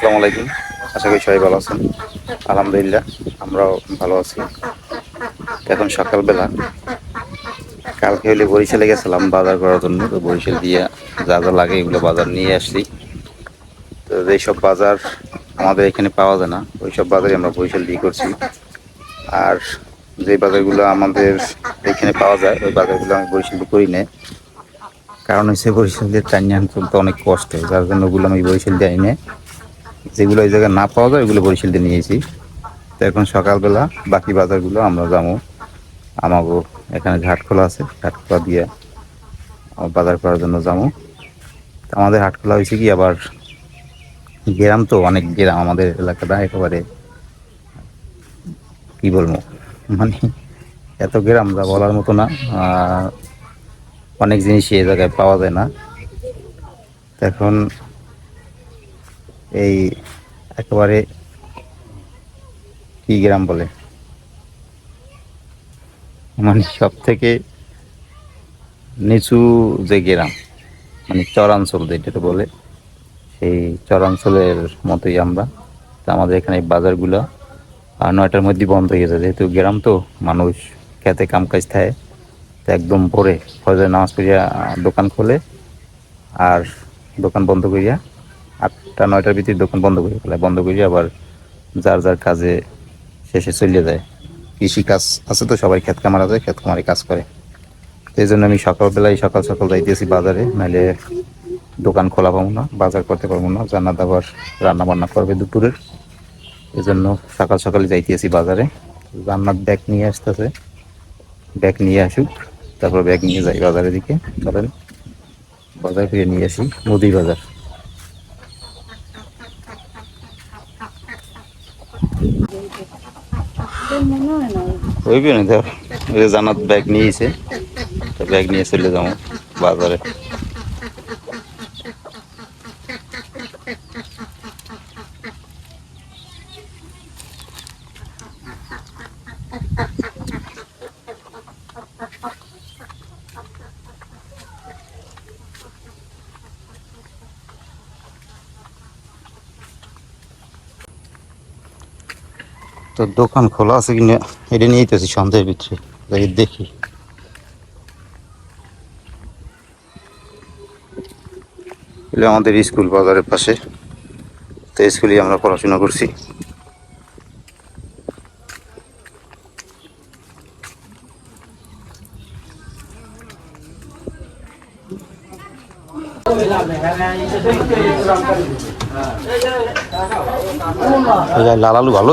আসসালামু আলাইকুম। আশা করি সবাই ভালো আছেন। আলহামদুলিল্লাহ, আমরাও ভালো আছি। এখন সকালবেলা, কালকে হলে বরিশালে গেছিলাম বাজার করার জন্য। তো বরিশাল দিয়ে যা যা লাগে এগুলো বাজার নিয়ে আসছি। তো এইসব বাজার আমাদের এখানে পাওয়া যায় না ওই সব বাজারই আমরা বরিশাল দিয়ে করছি। আর যে বাজারগুলো আমাদের এখানে পাওয়া যায়, ওই বাজারগুলো আমি বরিশাল দিয়ে করি না কারণ হচ্ছে বরিশাল দিয়ে টাইনি আনতে অনেক কষ্ট, যার জন্য ওগুলো আমি বরিশাল দিয়ে আইনে যেগুলো এই জায়গায় না পাওয়া যায় ওগুলো বরিশাল দিয়ে নিয়েছি তো এখন সকালবেলা বাকি বাজারগুলো আমরা যাব। আমাগো এখানে ঘাটখোলা আছে, ঘাটখোলা দিয়ে বাজার করার জন্য যাব। আমাদের হাটখোলা হয়েছে কি, আবার গ্রাম তো, অনেক গ্রাম আমাদের এলাকাটা একেবারে কি বলব? মানে এত গ্রাম যা বলার মতো না অনেক জিনিসই এই জায়গায় পাওয়া যায় না। এখন এই একেবারে কি গ্রাম বলে? মানে সব থেকে নিচু যে গ্রাম মানে চরাঞ্চল যেটা বলে সেই চরাঞ্চলের মতোই আমরা। তো আমাদের এখানে বাজারগুলো আর নয়টার মধ্যে বন্ধ হয়ে যায় যেহেতু গ্রাম তো মানুষ খেতে কাম কাজ থাকে তো একদম ভোরে ফজর নামাজ আহ, দোকান খোলে আর দোকান বন্ধ করিয়া আটটা, নয়টার ভিতরে দোকান বন্ধ করে ফেলে। বন্ধ করিয়া আবার যার যার কাজে শেষে চলে যায়। কৃষি কাজ আছে তো, সবাই ক্ষেত কামারা যায়, ক্ষেত কামারে কাজ করে। এই জন্য আমি সকালবেলায়, সকাল সকাল যাইতেছি বাজারে, নাহলে দোকান খোলা পাবো না, বাজার করতে পারব না, জান্নাত আবার রান্না বান্না করবে দুপুরের। এই জন্য সকাল সকালে যাইতেছি বাজারে। রান্নার ব্যাগ নিয়ে আসতেছে। ব্যাগ নিয়ে আসুক, তারপর ব্যাগ নিয়ে যাই বাজারের দিকে। চলেন বাজার ফিরে নিয়ে আসি, মুদি বাজার। ওই না ধর জানাত ব্যাগ নিয়েছে ব্যাগ নিয়ে চলে যাব বাজারে। তো দোকান খোলা আছে কিনা, এটা নিয়েই তো আছি সন্ধ্যের ভিতরে দেখি। আমাদের স্কুল বাজারের পাশে, তো স্কুলে আমরা পড়াশোনা করছি। লাল আলু ভালো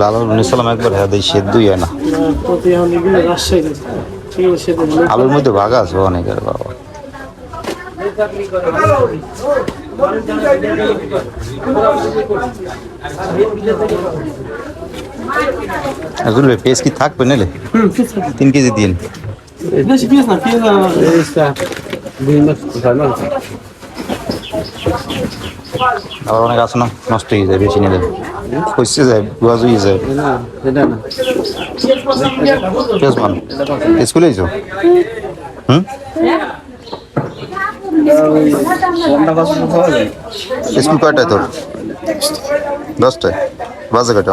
লাল আলু নিয়েছিলাম একবার হ্যাঁ দেয় সেদ্ধই হয় না। আলুর মধ্যে ভাগ আছে অনেকের বাবা। আসলে পেস কি থাকবে নিলে? তিন কেজি দিন। বেশি পিস না আবার অনেক আছে না? নষ্ট হয়ে যায় বেশি নিলে পচে যায় গুয়াজ হয়ে যায়। না এটা না পেস মান স্কুলে যাও হুম? স্কুল কয়টায় তোর? দশটায়? বাজে কয়টা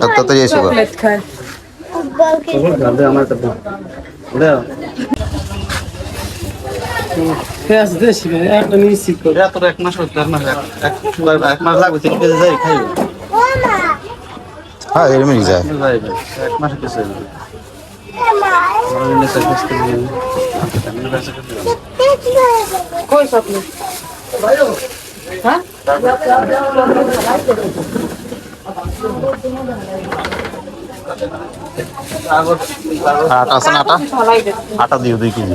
তাড়াতাড়ি এসো গো। আমার তো পেঁয়াজ দেশি একটা তোর এক মাস হচ্ছে এক মাস এক এক মাস লাগবে তিন কেজি যাই খাইবে। হ্যাঁ এরমই যায়। এক মাস হচ্ছে কই স্বপ্ন হ্যাঁ আটা আছে না আটা? আটা দিও দুই কেজি।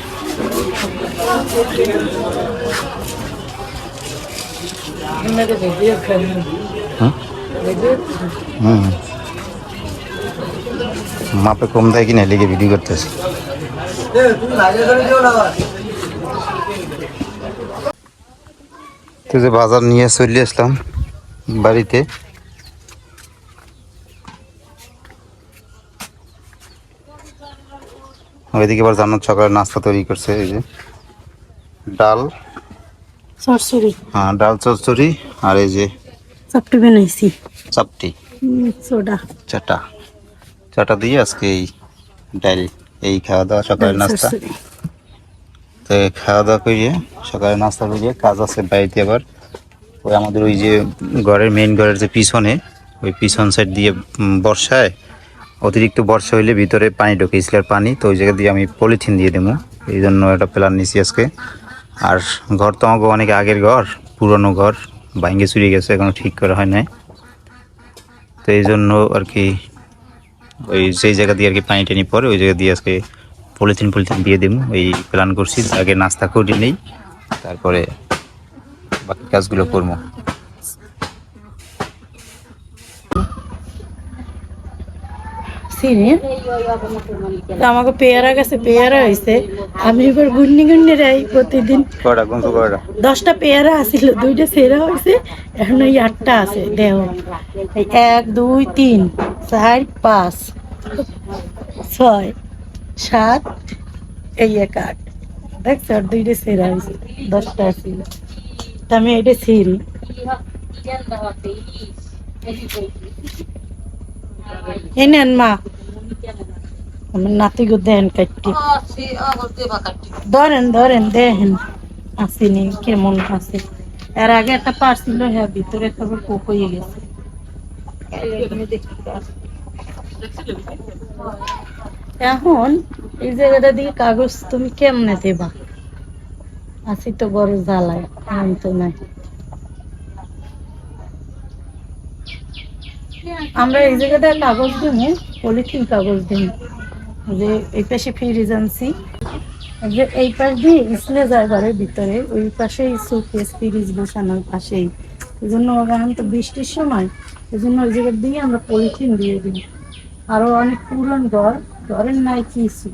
মাপে কম দেয় কিনা লিগে ভিডিও করতেছে। তো যে বাজার নিয়ে চলে আসলাম বাড়িতে। ওইদিকে আবার জান্নাত সকালে নাস্তা তৈরি করছে এই যে। ডাল। সরসরি হ্যাঁ ডাল চচ্চড়ি আর এই যে চাপটি বানাইছি। চাপটি। সোডা। চাটা। চাটা দিয়ে আজকে এই ডাল এই খাওয়া দাওয়া সকালের নাস্তা। তো খাওয়া দাওয়া করিয়ে সকালে নাস্তা করিয়ে কাজ আছে বাড়িতে আবার। ওই আমাদের ওই যে ঘরের মেইন ঘরের যে পিছনে ওই পিছন সাইড দিয়ে বর্ষায় অতিরিক্ত বর্ষা হইলে ভিতরে পানি ঢোকে ইসলার পানি। তো ওই জায়গা দিয়ে আমি পলিথিন দিয়ে দেবো এই জন্য একটা প্ল্যান নিছি আজকে। আর ঘর তো আমাকে অনেক আগের ঘর, পুরনো ঘর, ভাঙ্গে চুরি গেছে এখনও ঠিক করা হয় নাই। তো এই জন্য আর কি ওই যেই জায়গা দিয়ে আর কি পানি টানি পরে ওই জায়গা দিয়ে আজকে পলিথিন পলিথিন দিয়ে দেবো এই প্ল্যান করছি, আগে নাস্তা করে নেই, তারপরে বাকি কাজগুলো করব সিনে আমাকে পেয়ারা গেছে পেয়ারা হয়েছে আমি এবার গুন্নি গুন্নি রাই প্রতিদিন। দশটা পেয়ারা আছিল দুইটা সেরা হয়েছে এখন ওই আটটা আছে দেহ। এক দুই তিন চার পাঁচ ছয় সাত এই এক আট। দেখছ আর দুইটা সেরা হয়েছে দশটা আছিল। তা আমি এটা ছিঁড়ি। এই মা। আমার নাতি গো দেন ধরেন ধরেন আসেনি কেমন আছে এর আগে একটা হ্যাঁ ভিতরে তারপর পোক হয়ে গেছে। এখন এই জায়গাটা দিয়ে কাগজ তুমি কেমনে দেবা? আছি তো বড় জ্বালায়, এমন তো নাই। আমরা এই জায়গাটা কাগজ দিব পলিথিন কাগজ দিব। যে এই পাশে ফ্রিজ আনছি। যে এই পাশ দিয়ে ইসলে যায় ঘরের ভিতরে ওই পাশেই সুকেস ফ্রিজ বসানোর পাশেই। এই জন্য এখন তো বৃষ্টির সময় এই জন্য ওই জায়গা দিয়ে আমরা পলিথিন দিয়ে দিই আরও অনেক পুরন ঘর ঘরের নাই কিছু।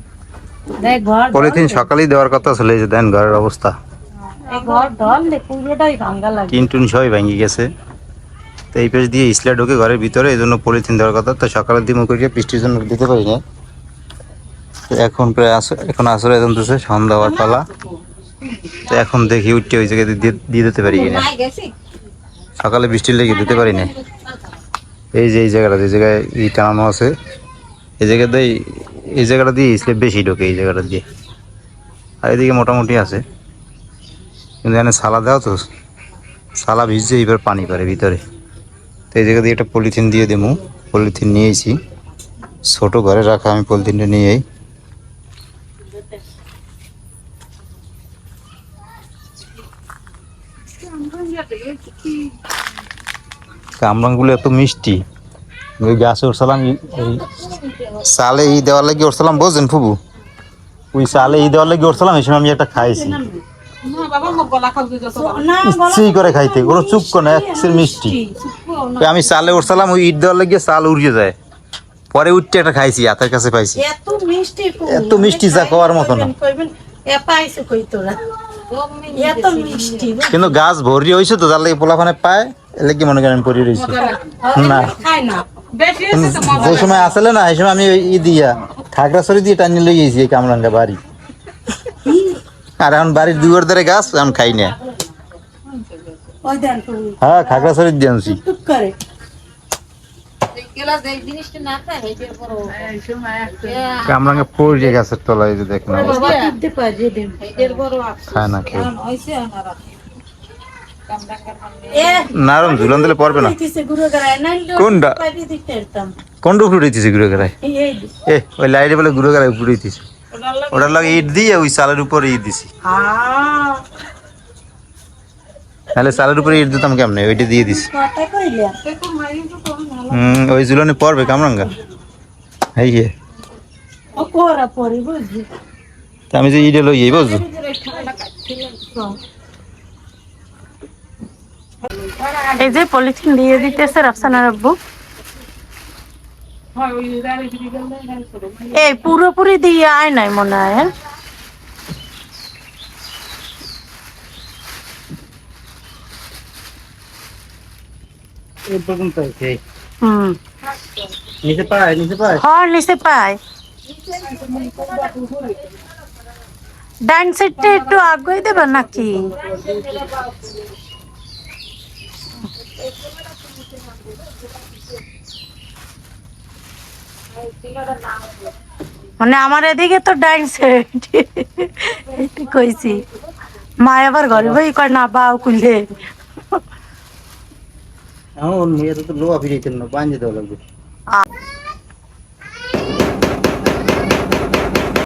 দেখ ঘর পলিথিন সকালেই দেওয়ার কথা ছিল এই যে দেন ঘরের অবস্থা। এই ঘর পুরোটাই ভাঙ্গা লাগে টিন টুন সবই ভেঙে গেছে। তো এই পেজ দিয়ে ইসলা ঢুকে ঘরের ভিতরে, এই জন্য পলিথিন দেওয়ার কথা। তো সকালের দিকে করিয়ে বৃষ্টির জন্য দিতে পারি না এখন প্রায় এখন আসলে জমতেছে সন্ধ্যা হওয়ার পালা। তো এখন দেখি উঠতে ওই জায়গায় দিয়ে দিতে পারি কিনা। সকালে বৃষ্টির লেগে দিতে পারি না এই যে এই জায়গাটা, যে জায়গায় ই টানানো আছে, এই জায়গাতে এই জায়গাটা দিয়ে ইসলে বেশি ঢোকে, এই জায়গাটা দিয়ে। আর এদিকে মোটামুটি আছে। কিন্তু এখানে সালা দেওয়া তো, সালা ভিজছে, এইবার পানি পারে ভিতরে। তো এই জায়গা দিয়ে একটা পলিথিন দিয়ে দেবো। পলিথিন নিয়েছি। ছোট ঘরে রাখা আমি পলিথিনটা নিয়ে নিয়েই কামরাঙ্গুলো এত মিষ্টি। ওই গাছে উঠছিলাম ওই সালে ই দেওয়ার লাগে উঠছিলাম বোঝেন ফুবু? ওই সালে ই দেওয়ার লাগে উঠছিলাম এই সময় আমি একটা খাইছি। করে খাইতে কোনো চুপ করে না একসের মিষ্টি। আমি চালে উঠছিলাম ওই ইট দেওয়ার লাগিয়ে চাল উড়িয়ে যায় পরে উঠতে একটা খাইছি হাতের কাছে পাইছি। এত মিষ্টি। এত মিষ্টি যা খাওয়ার মতো না। কইবেন এ পাইছে কই তোরা? এত মিষ্টি বুঝলি? কিন্তু গাছ ভরি হয়েছে তো যার লাগে পোলাপানে পায় এলে কি মনে করেন পরি রয়েছে না। খাই না। কিন্তু যে সময় আসলে না সেই সময় আমি ই দিয়া খাগড়াছড়ি দিয়ে টানিয়ে লই গেছি এই কামরাঙ্গা বাড়ি। আর এখন বাড়ির দুয়ার ধারে গাছ এখন খাই না। হ্যাঁ খাগড়াছড়ি দিয়ে আনছি। করে। কামরাঙ্গা পড়ে গাছের তলায় যে দেখ না বাবা। দিতে পারে দেন। খায় না কেউ নারম ঝুলন দিলে পড়বে না। কোনটা? কোন উপরে উঠেছিস ঘুরে গেড়ায় এই এই। এ ওই লাইটে বলে ঘুরে গেড়ায় উপরে উঠেছিস ওটার লাগে ইট। দিয়ে ওই চালের উপরে ইট দিছি। আ নাহলে চালের উপরে ইট দিতাম কেমনে? ওইটা দিয়ে কইলা হুম, ওই ঝুলনে পড়বে কামরাঙ্গা। এই বুঝলি আমি যে ইডে লই বুঝছ? এই যে পলিথিন দিয়ে দিতেছে রাফসানার আব্বু এই পুরোপুরি দিয়ে আয় নাই মনে হয়? এই পর্যন্ত আছে হুম নিচে পায় নিচে পায় হর নিচে পায় ডান একটু আগুয়ে দেবে নাকি মানে আমার এদিকে তো ডাইন সাইড কইছি মা আবার ঘরে বই কয় না বাউ কুলে এখন মেয়ের তো লোয়া ফিরেছেন না বাঞ্জে দেওয়া লাগবে।